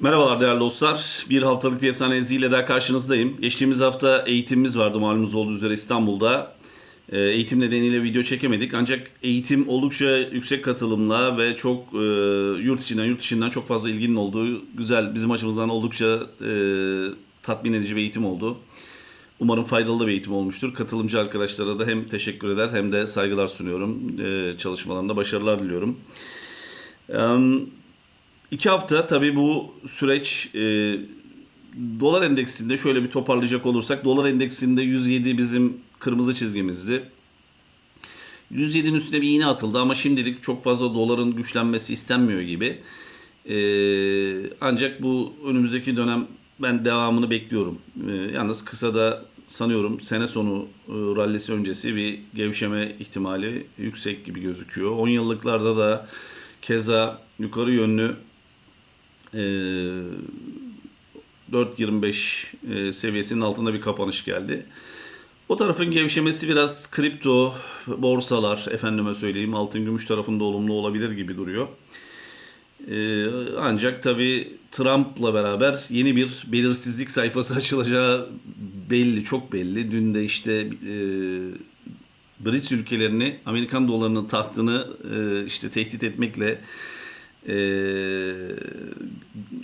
Merhabalar değerli dostlar. Bir haftalık piyasa analiziyle daha karşınızdayım. Geçtiğimiz hafta eğitimimiz vardı malumunuz olduğu üzere İstanbul'da. Ee, Eğitim nedeniyle video çekemedik. Ancak eğitim oldukça yüksek katılımla ve çok e, yurt içinden yurt dışından çok fazla ilginin olduğu güzel bizim açımızdan oldukça e, tatmin edici bir eğitim oldu. Umarım faydalı da bir eğitim olmuştur. Katılımcı arkadaşlara da hem teşekkür eder hem de saygılar sunuyorum. E, çalışmalarında başarılar diliyorum. Em, İki hafta tabii bu süreç e, dolar endeksinde şöyle bir toparlayacak olursak dolar endeksinde 107 bizim kırmızı çizgimizdi. 107'nin üstüne bir iğne atıldı ama şimdilik çok fazla doların güçlenmesi istenmiyor gibi. E, ancak bu önümüzdeki dönem ben devamını bekliyorum. E, yalnız kısa da sanıyorum sene sonu e, rallisi öncesi bir gevşeme ihtimali yüksek gibi gözüküyor. 10 yıllıklarda da keza yukarı yönlü 4.25 e, seviyesinin altında bir kapanış geldi. O tarafın gevşemesi biraz kripto, borsalar, efendime söyleyeyim altın gümüş tarafında olumlu olabilir gibi duruyor. E, ancak tabii Trump'la beraber yeni bir belirsizlik sayfası açılacağı belli, çok belli. Dün de işte e, Brits ülkelerini Amerikan dolarının tahtını e, işte tehdit etmekle e,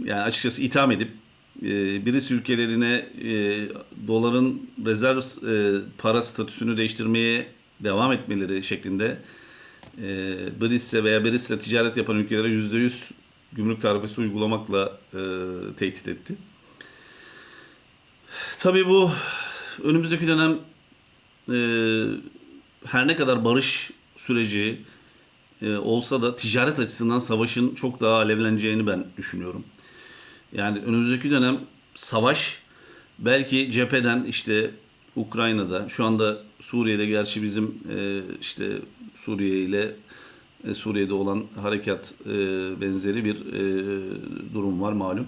yani açıkçası itham edip e, Brits ülkelerine e, doların rezerv e, para statüsünü değiştirmeye devam etmeleri şeklinde e, Brits'le veya Brits'le ticaret yapan ülkelere %100 gümrük tarifesi uygulamakla e, tehdit etti. Tabii bu önümüzdeki dönem e, her ne kadar barış süreci e, olsa da ticaret açısından savaşın çok daha alevleneceğini ben düşünüyorum. Yani önümüzdeki dönem savaş belki cepheden işte Ukrayna'da şu anda Suriye'de gerçi bizim e, işte Suriye ile e, Suriye'de olan harekat benzeri bir durum var malum.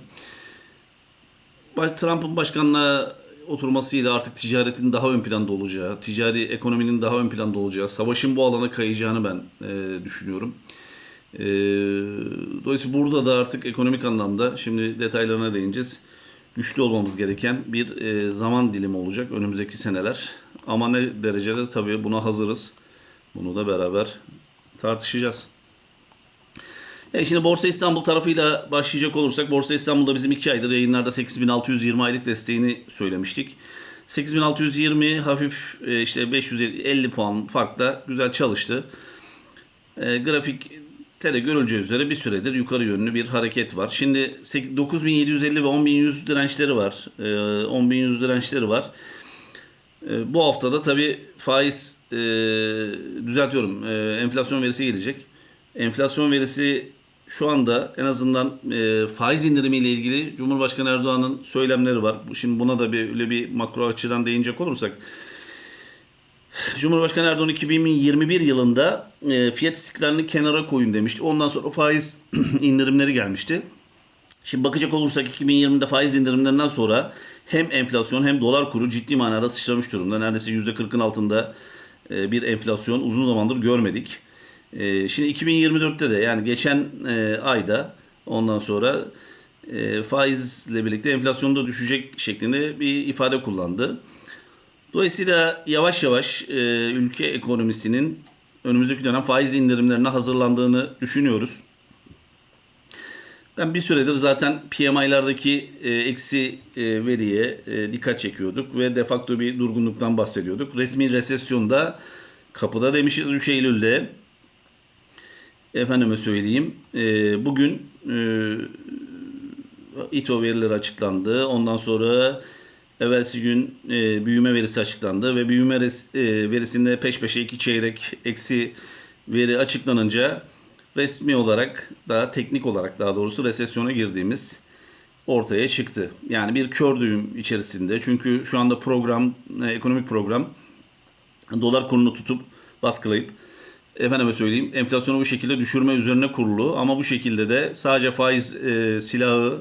Trump'ın başkanlığa oturmasıyla artık ticaretin daha ön planda olacağı, ticari ekonominin daha ön planda olacağı, savaşın bu alana kayacağını ben e, düşünüyorum. E, dolayısıyla burada da artık ekonomik anlamda, şimdi detaylarına değineceğiz, güçlü olmamız gereken bir e, zaman dilimi olacak önümüzdeki seneler. Ama ne derecede tabii buna hazırız. Bunu da beraber tartışacağız. E şimdi Borsa İstanbul tarafıyla başlayacak olursak Borsa İstanbul'da bizim 2 aydır yayınlarda 8620 aylık desteğini söylemiştik. 8620 hafif e, işte 550 puan farkla güzel çalıştı. E, grafik de görüleceği üzere bir süredir yukarı yönlü bir hareket var. Şimdi 9750 ve 10100 dirençleri var. E, 10100 dirençleri var. E, bu haftada tabii faiz e, düzeltiyorum e, enflasyon verisi gelecek. Enflasyon verisi şu anda en azından e, faiz indirimiyle ilgili Cumhurbaşkanı Erdoğan'ın söylemleri var. Şimdi buna da bir öyle bir makro açıdan değinecek olursak Cumhurbaşkanı Erdoğan 2021 yılında e, fiyat istikrarını kenara koyun demişti. Ondan sonra faiz indirimleri gelmişti. Şimdi bakacak olursak 2020'de faiz indirimlerinden sonra hem enflasyon hem dolar kuru ciddi manada sıçramış durumda. Neredeyse %40'ın altında e, bir enflasyon uzun zamandır görmedik. E, Şimdi 2024'te de yani geçen e, ayda ondan sonra e, faizle birlikte enflasyonda düşecek şeklinde bir ifade kullandı. Dolayısıyla yavaş yavaş e, ülke ekonomisinin önümüzdeki dönem faiz indirimlerine hazırlandığını düşünüyoruz. Ben bir süredir zaten PMI'lardaki e, eksi veriye dikkat çekiyorduk ve de bir durgunluktan bahsediyorduk. Resmi resesyonda kapıda demişiz 3 Eylül'de. Efendime söyleyeyim. e, bugün e, İTO verileri açıklandı. Ondan sonra evvelsi gün e, büyüme verisi açıklandı ve büyüme res- e, verisinde peş peşe iki çeyrek eksi veri açıklanınca resmi olarak daha teknik olarak daha doğrusu resesyona girdiğimiz ortaya çıktı. Yani bir kör düğüm içerisinde. Çünkü şu anda program, e, ekonomik program dolar kurunu tutup baskılayıp efendime söyleyeyim enflasyonu bu şekilde düşürme üzerine kurulu ama bu şekilde de sadece faiz e, silahı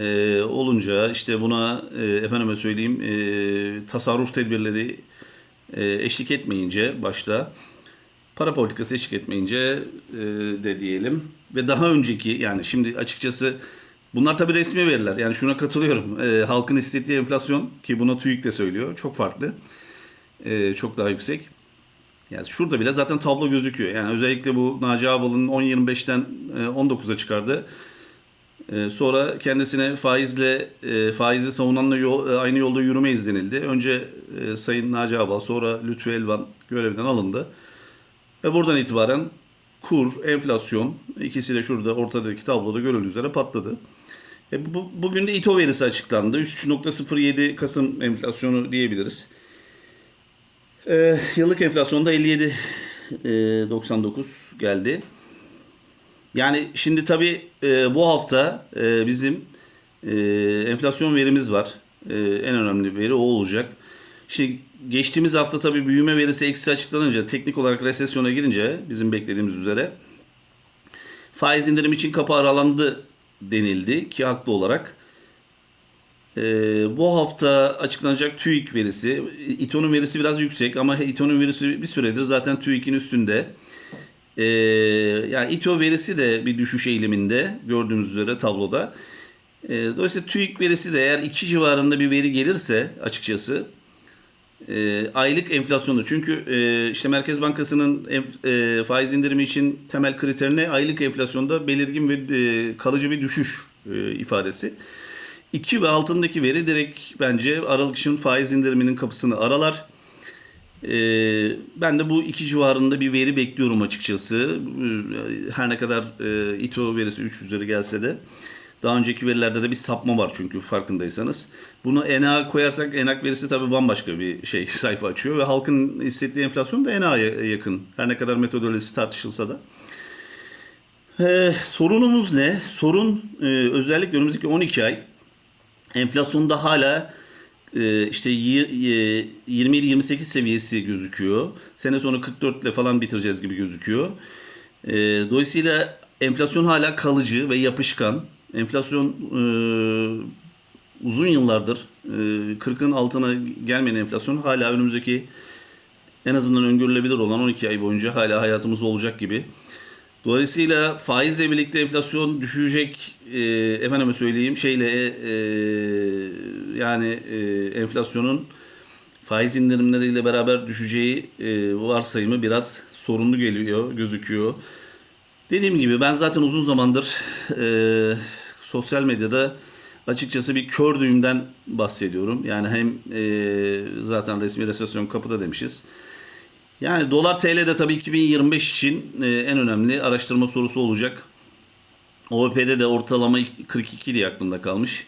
e, olunca işte buna e, efendime söyleyeyim e, tasarruf tedbirleri e, eşlik etmeyince başta para politikası eşlik etmeyince e, de diyelim ve daha önceki yani şimdi açıkçası Bunlar tabii resmi veriler. Yani şuna katılıyorum. E, halkın hissettiği enflasyon ki buna TÜİK de söylüyor. Çok farklı. E, çok daha yüksek. Yani şurada bile zaten tablo gözüküyor. Yani özellikle bu Naci Ağbal'ın 10.25'ten e, 19'a çıkardı. E, sonra kendisine faizle e, faizi savunanla yol, e, aynı yolda yürüme izlenildi. Önce e, Sayın Naci Ağbal sonra Lütfü Elvan görevden alındı. Ve buradan itibaren kur, enflasyon ikisi de şurada ortadaki tabloda görüldüğü üzere patladı. E, bu, bugün de İTO verisi açıklandı. 3.07 Kasım enflasyonu diyebiliriz. E, yıllık enflasyonda 57.99 geldi. Yani şimdi tabii e, bu hafta e, bizim e, enflasyon verimiz var. E, en önemli veri o olacak. Şimdi geçtiğimiz hafta tabii büyüme verisi eksi açıklanınca teknik olarak resesyona girince bizim beklediğimiz üzere faiz indirim için kapı aralandı denildi ki haklı olarak. Ee, bu hafta açıklanacak TÜİK verisi, İTO'nun verisi biraz yüksek ama İTO'nun verisi bir süredir zaten TÜİK'in üstünde. Ee, yani İTO verisi de bir düşüş eğiliminde gördüğümüz üzere tabloda. Ee, dolayısıyla TÜİK verisi de eğer 2 civarında bir veri gelirse açıkçası e, aylık enflasyonu çünkü e, işte Merkez Bankası'nın enf, e, faiz indirimi için temel kriterine aylık enflasyonda belirgin ve e, kalıcı bir düşüş e, ifadesi. 2 ve altındaki veri direkt bence Aralık için faiz indiriminin kapısını aralar. E, ben de bu iki civarında bir veri bekliyorum açıkçası. E, her ne kadar e, İTO verisi 3 üzeri gelse de. Daha önceki verilerde de bir sapma var çünkü farkındaysanız. Bunu ENA koyarsak ENAK verisi tabii bambaşka bir şey sayfa açıyor ve halkın hissettiği enflasyon da ENA'ya yakın. Her ne kadar metodolojisi tartışılsa da. Ee, sorunumuz ne? Sorun e, özellikle önümüzdeki 12 ay enflasyonda hala e, işte 27-28 seviyesi gözüküyor. Sene sonu 44 ile falan bitireceğiz gibi gözüküyor. E, dolayısıyla enflasyon hala kalıcı ve yapışkan. Enflasyon e, uzun yıllardır e, 40'ın altına gelmeyen enflasyon hala önümüzdeki en azından öngörülebilir olan 12 ay boyunca hala hayatımızda olacak gibi. Dolayısıyla faizle birlikte enflasyon düşecek e, efendime söyleyeyim şeyle e, yani e, enflasyonun faiz indirimleriyle beraber düşeceği e, varsayımı biraz sorunlu geliyor, gözüküyor. Dediğim gibi ben zaten uzun zamandır e, sosyal medyada açıkçası bir kör düğümden bahsediyorum. Yani hem e, zaten resmi resesyon kapıda demişiz. Yani dolar TL'de tabii 2025 için e, en önemli araştırma sorusu olacak. OEP'de de ortalama 42 diye aklımda kalmış.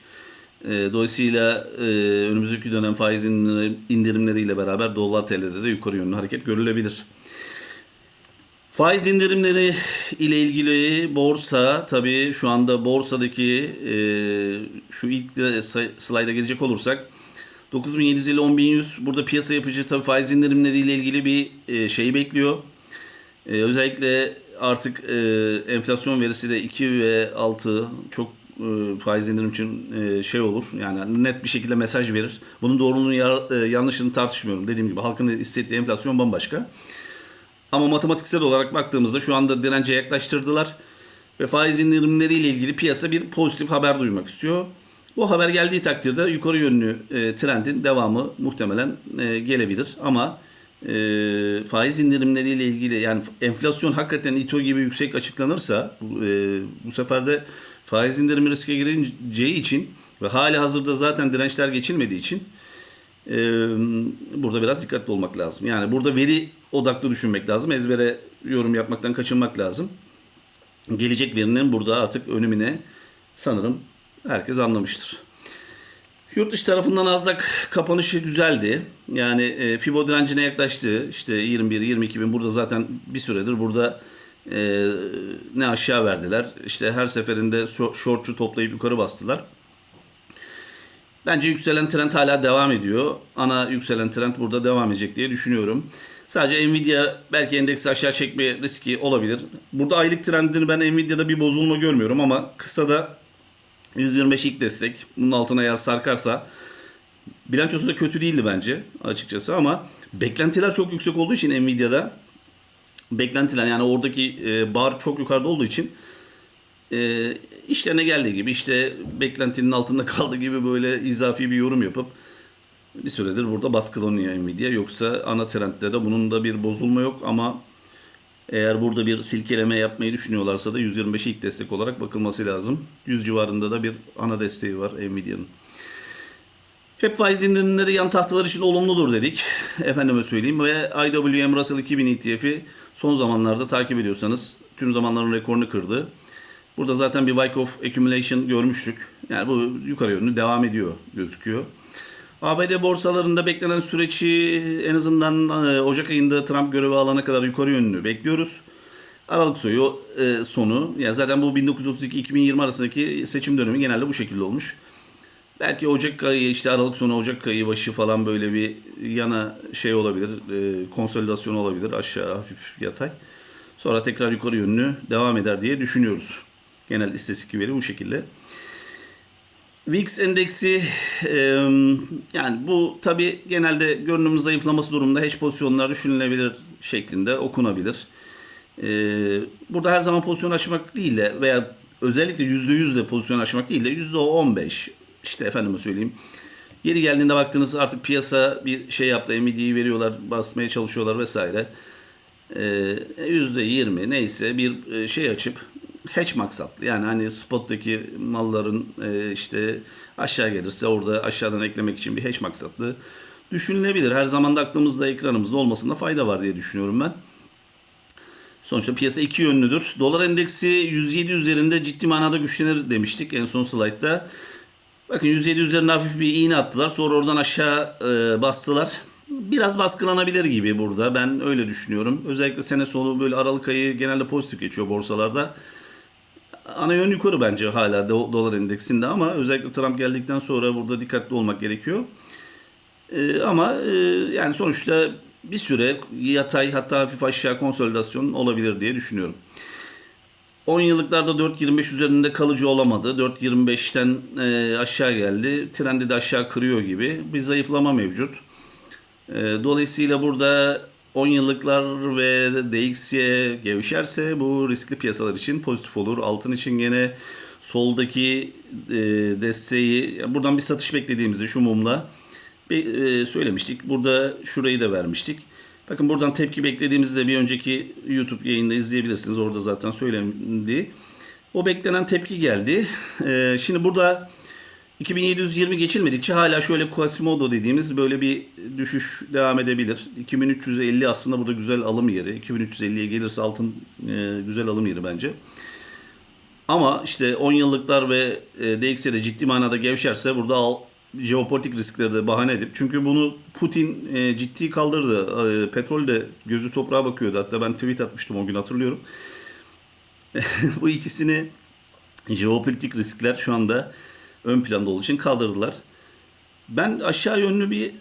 E, dolayısıyla e, önümüzdeki dönem faiz indirimleriyle beraber dolar TL'de de yukarı yönlü hareket görülebilir. Faiz indirimleri ile ilgili borsa tabii şu anda borsadaki şu ilk slayda gelecek olursak 9700 ile 10100 burada piyasa yapıcı tabii faiz indirimleri ile ilgili bir e, şey bekliyor. E, özellikle artık e, enflasyon verisi de 2 ve 6 çok e, faiz indirim için e, şey olur. Yani net bir şekilde mesaj verir. Bunun doğruluğunu e, yanlışını tartışmıyorum. Dediğim gibi halkın istediği enflasyon bambaşka. Ama matematiksel olarak baktığımızda şu anda dirence yaklaştırdılar. Ve faiz indirimleriyle ilgili piyasa bir pozitif haber duymak istiyor. Bu haber geldiği takdirde yukarı yönlü e, trendin devamı muhtemelen e, gelebilir. Ama e, faiz indirimleriyle ilgili yani enflasyon hakikaten İTO gibi yüksek açıklanırsa e, bu sefer de faiz indirimi riske girileceği için ve hali hazırda zaten dirençler geçilmediği için e, burada biraz dikkatli olmak lazım. Yani burada veri odaklı düşünmek lazım. Ezbere yorum yapmaktan kaçınmak lazım. Gelecek verinin burada artık önümüne sanırım herkes anlamıştır. Yurt dışı tarafından Azdak kapanışı güzeldi. Yani e, Fibo direncine yaklaştı. İşte 21-22 bin burada zaten bir süredir burada e, ne aşağı verdiler. İşte her seferinde shortçu toplayıp yukarı bastılar. Bence yükselen trend hala devam ediyor. Ana yükselen trend burada devam edecek diye düşünüyorum. Sadece Nvidia belki endeksi aşağı çekme riski olabilir. Burada aylık trendini ben Nvidia'da bir bozulma görmüyorum ama kısa da 125 ilk destek. Bunun altına eğer sarkarsa bilançosu da kötü değildi bence açıkçası ama beklentiler çok yüksek olduğu için Nvidia'da beklentiler yani oradaki e, bar çok yukarıda olduğu için e, işlerine geldiği gibi işte beklentinin altında kaldığı gibi böyle izafi bir yorum yapıp bir süredir burada baskılanıyor Nvidia. Yoksa ana trendde de bunun da bir bozulma yok ama eğer burada bir silkeleme yapmayı düşünüyorlarsa da 125'e ilk destek olarak bakılması lazım. 100 civarında da bir ana desteği var Nvidia'nın. Hep faiz indirimleri yan tahtalar için olumludur dedik. Efendime söyleyeyim ve IWM Russell 2000 ETF'i son zamanlarda takip ediyorsanız tüm zamanların rekorunu kırdı. Burada zaten bir Wyckoff accumulation görmüştük. Yani bu yukarı yönlü devam ediyor gözüküyor. ABD borsalarında beklenen süreci en azından e, Ocak ayında Trump görevi alana kadar yukarı yönlü bekliyoruz. Aralık soyu e, sonu. Yani zaten bu 1932-2020 arasındaki seçim dönemi genelde bu şekilde olmuş. Belki Ocak ayı işte Aralık sonu Ocak ayı başı falan böyle bir yana şey olabilir. E, konsolidasyon olabilir aşağı hafif yatay. Sonra tekrar yukarı yönlü devam eder diye düşünüyoruz. Genel istatistik veri bu şekilde. VIX endeksi e, yani bu tabi genelde görünümün zayıflaması durumunda hedge pozisyonlar düşünülebilir şeklinde okunabilir. E, burada her zaman pozisyon açmak değil de veya özellikle %100 de pozisyon açmak değil de %15 işte efendime söyleyeyim. Yeri geldiğinde baktınız artık piyasa bir şey yaptı. Nvidia'yı veriyorlar, basmaya çalışıyorlar vesaire. Ee, %20 neyse bir e, şey açıp hedge maksatlı. Yani hani spot'taki malların e, işte aşağı gelirse orada aşağıdan eklemek için bir hedge maksatlı düşünülebilir. Her zaman da aklımızda ekranımızda olmasında fayda var diye düşünüyorum ben. Sonuçta piyasa iki yönlüdür. Dolar endeksi 107 üzerinde ciddi manada güçlenir demiştik en son slaytta. Bakın 107 üzerinde hafif bir iğne attılar. Sonra oradan aşağı e, bastılar. Biraz baskılanabilir gibi burada. Ben öyle düşünüyorum. Özellikle sene sonu böyle Aralık ayı genelde pozitif geçiyor borsalarda. Ana yön yukarı bence hala do- dolar endeksinde ama özellikle Trump geldikten sonra burada dikkatli olmak gerekiyor. E, ama e, yani sonuçta bir süre yatay hatta hafif aşağı konsolidasyon olabilir diye düşünüyorum. 10 yıllıklarda 4.25 üzerinde kalıcı olamadı. 4.25'ten e, aşağı geldi. Trendi de aşağı kırıyor gibi. Bir zayıflama mevcut. E, dolayısıyla burada 10 yıllıklar ve DXY gevşerse bu riskli piyasalar için pozitif olur. Altın için gene soldaki e, desteği buradan bir satış beklediğimizi şu mumla bir, e, söylemiştik. Burada şurayı da vermiştik. Bakın buradan tepki beklediğimizi de bir önceki YouTube yayında izleyebilirsiniz. Orada zaten söylendi. O beklenen tepki geldi. Ee, şimdi burada 2720 geçilmedikçe hala şöyle Quasimodo dediğimiz böyle bir düşüş devam edebilir. 2350 aslında burada güzel alım yeri. 2350'ye gelirse altın e, güzel alım yeri bence. Ama işte 10 yıllıklar ve e, DXY'de ciddi manada gevşerse burada al, jeopolitik riskleri de bahane edip çünkü bunu Putin e, ciddi kaldırdı. E, petrol de gözü toprağa bakıyordu. Hatta ben tweet atmıştım o gün hatırlıyorum. Bu ikisini jeopolitik riskler şu anda ön planda olduğu için kaldırdılar. Ben aşağı yönlü bir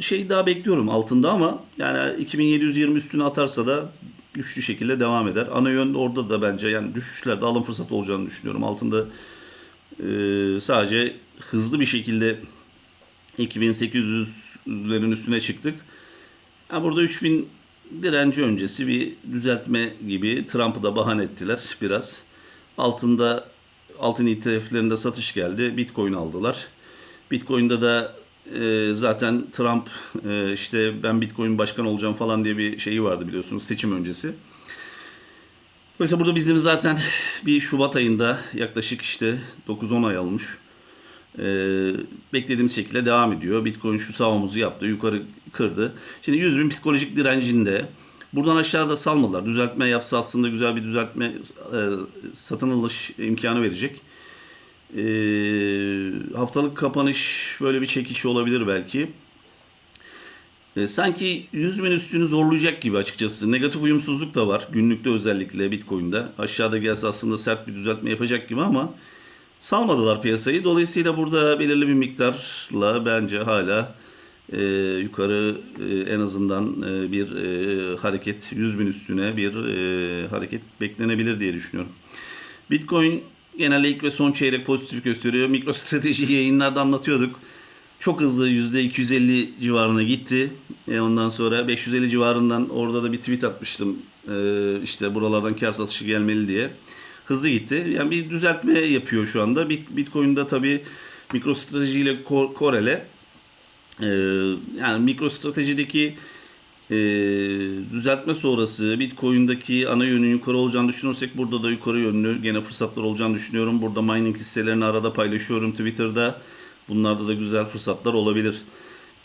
şey daha bekliyorum altında ama yani 2720 üstüne atarsa da güçlü şekilde devam eder. Ana yön orada da bence yani düşüşlerde alım fırsatı olacağını düşünüyorum. Altında e, sadece hızlı bir şekilde 2800'lerin üstüne çıktık. Yani burada 3000 direnci öncesi bir düzeltme gibi Trump'ı da bahane ettiler biraz. Altında altın ETF'lerinde satış geldi. Bitcoin aldılar. Bitcoin'de da e, zaten Trump e, işte ben Bitcoin başkan olacağım falan diye bir şeyi vardı biliyorsunuz seçim öncesi. Dolayısıyla burada bizim zaten bir Şubat ayında yaklaşık işte 9-10 ay almış. Ee, beklediğimiz şekilde devam ediyor. Bitcoin şu sağ omuzu yaptı. Yukarı kırdı. Şimdi 100 bin psikolojik direncinde. Buradan aşağıda salmadılar. Düzeltme yapsa aslında güzel bir düzeltme e, satın alış imkanı verecek. E, haftalık kapanış böyle bir çekiş olabilir belki. E, sanki 100 bin üstünü zorlayacak gibi açıkçası. Negatif uyumsuzluk da var. Günlükte özellikle Bitcoin'de. Aşağıda gelse aslında sert bir düzeltme yapacak gibi ama salmadılar piyasayı. Dolayısıyla burada belirli bir miktarla bence hala e, yukarı e, en azından e, bir e, hareket 100 bin üstüne bir e, hareket beklenebilir diye düşünüyorum. Bitcoin genelde ilk ve son çeyrek pozitif gösteriyor. MicroStrateji yayınlarda anlatıyorduk. Çok hızlı %250 civarına gitti. E ondan sonra 550 civarından orada da bir tweet atmıştım. E, işte buralardan kar satışı gelmeli diye. hızlı gitti. Yani bir düzeltme yapıyor şu anda. Bit- Bitcoin'da tabii Ko- Korele ee, yani MicroStrategy'deki e, düzeltme sonrası Bitcoin'daki ana yönün yukarı olacağını düşünürsek burada da yukarı yönlü gene fırsatlar olacağını düşünüyorum. Burada mining hisselerini arada paylaşıyorum Twitter'da. Bunlarda da güzel fırsatlar olabilir.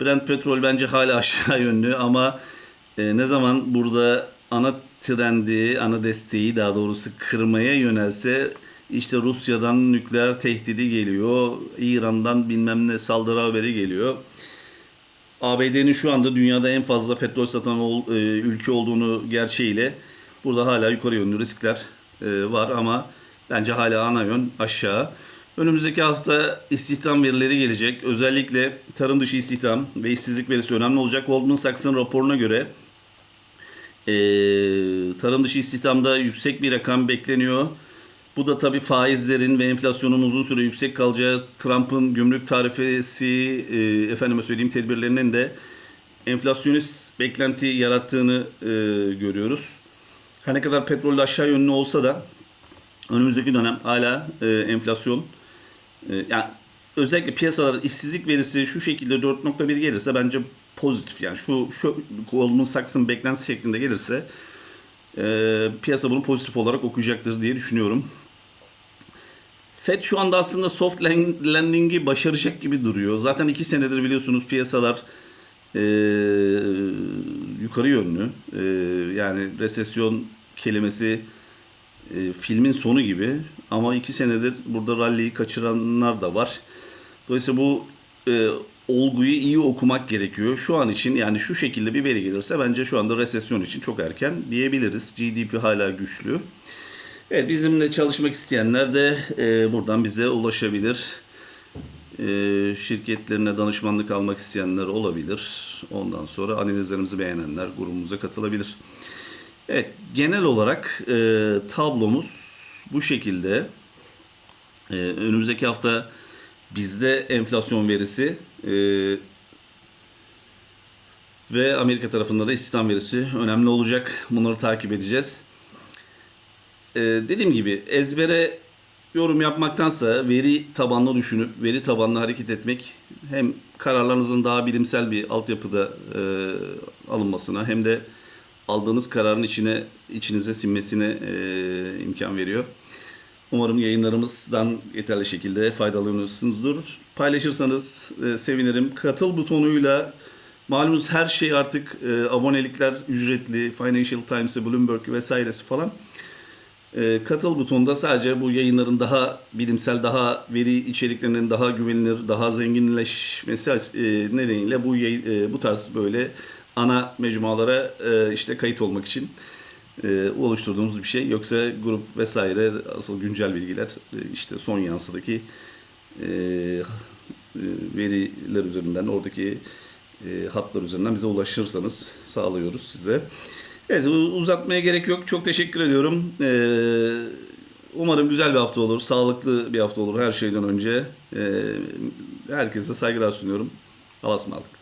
Brent petrol bence hala aşağı yönlü ama e, ne zaman burada ana trendi, ana desteği daha doğrusu kırmaya yönelse işte Rusya'dan nükleer tehdidi geliyor. İran'dan bilmem ne saldırı haberi geliyor. ABD'nin şu anda dünyada en fazla petrol satan ol- e, ülke olduğunu gerçeğiyle burada hala yukarı yönlü riskler e, var ama bence hala ana yön aşağı. Önümüzdeki hafta istihdam verileri gelecek. Özellikle tarım dışı istihdam ve işsizlik verisi önemli olacak. Goldman Sachs'ın raporuna göre e, tarım dışı istihdamda yüksek bir rakam bekleniyor. Bu da tabii faizlerin ve enflasyonun uzun süre yüksek kalacağı, Trump'ın gümrük tarifesi, e, efendime söyleyeyim tedbirlerinin de enflasyonist beklenti yarattığını e, görüyoruz. Her ne kadar petrol aşağı yönlü olsa da önümüzdeki dönem hala e, enflasyon e, yani özellikle piyasalar işsizlik verisi şu şekilde 4.1 gelirse bence pozitif. Yani şu şu Goldman Sachs'ın beklentisi şeklinde gelirse e, piyasa bunu pozitif olarak okuyacaktır diye düşünüyorum. Fed şu anda aslında soft landing'i başaracak gibi duruyor. Zaten iki senedir biliyorsunuz piyasalar e, yukarı yönlü. E, yani resesyon kelimesi e, filmin sonu gibi. Ama iki senedir burada rally'yi kaçıranlar da var. Dolayısıyla bu e, olguyu iyi okumak gerekiyor. Şu an için yani şu şekilde bir veri gelirse bence şu anda resesyon için çok erken diyebiliriz. GDP hala güçlü. Evet bizimle çalışmak isteyenler de e, buradan bize ulaşabilir. E, şirketlerine danışmanlık almak isteyenler olabilir. Ondan sonra analizlerimizi beğenenler grubumuza katılabilir. Evet genel olarak e, tablomuz bu şekilde. E, önümüzdeki hafta bizde enflasyon verisi e, ve Amerika tarafında da istihdam verisi önemli olacak. Bunları takip edeceğiz. Ee, dediğim gibi ezbere yorum yapmaktansa veri tabanlı düşünüp veri tabanlı hareket etmek hem kararlarınızın daha bilimsel bir altyapıda e, alınmasına hem de aldığınız kararın içine içinize sinmesine e, imkan veriyor. Umarım yayınlarımızdan yeterli şekilde faydalanıyorsunuzdur. Paylaşırsanız e, sevinirim. Katıl butonuyla malumunuz her şey artık e, abonelikler ücretli. Financial Times'e, Bloomberg vesairesi falan. E, katıl butonunda sadece bu yayınların daha bilimsel, daha veri içeriklerinin daha güvenilir, daha zenginleşmesi e, nedeniyle bu e, bu tarz böyle ana mecmualara e, işte kayıt olmak için e, oluşturduğumuz bir şey. Yoksa grup vesaire asıl güncel bilgiler e, işte son yansıdaki e, veriler üzerinden oradaki e, hatlar üzerinden bize ulaşırsanız sağlıyoruz size. Evet uzatmaya gerek yok. Çok teşekkür ediyorum. E, umarım güzel bir hafta olur. Sağlıklı bir hafta olur her şeyden önce. E, herkese saygılar sunuyorum. Allah'a ısmarladık.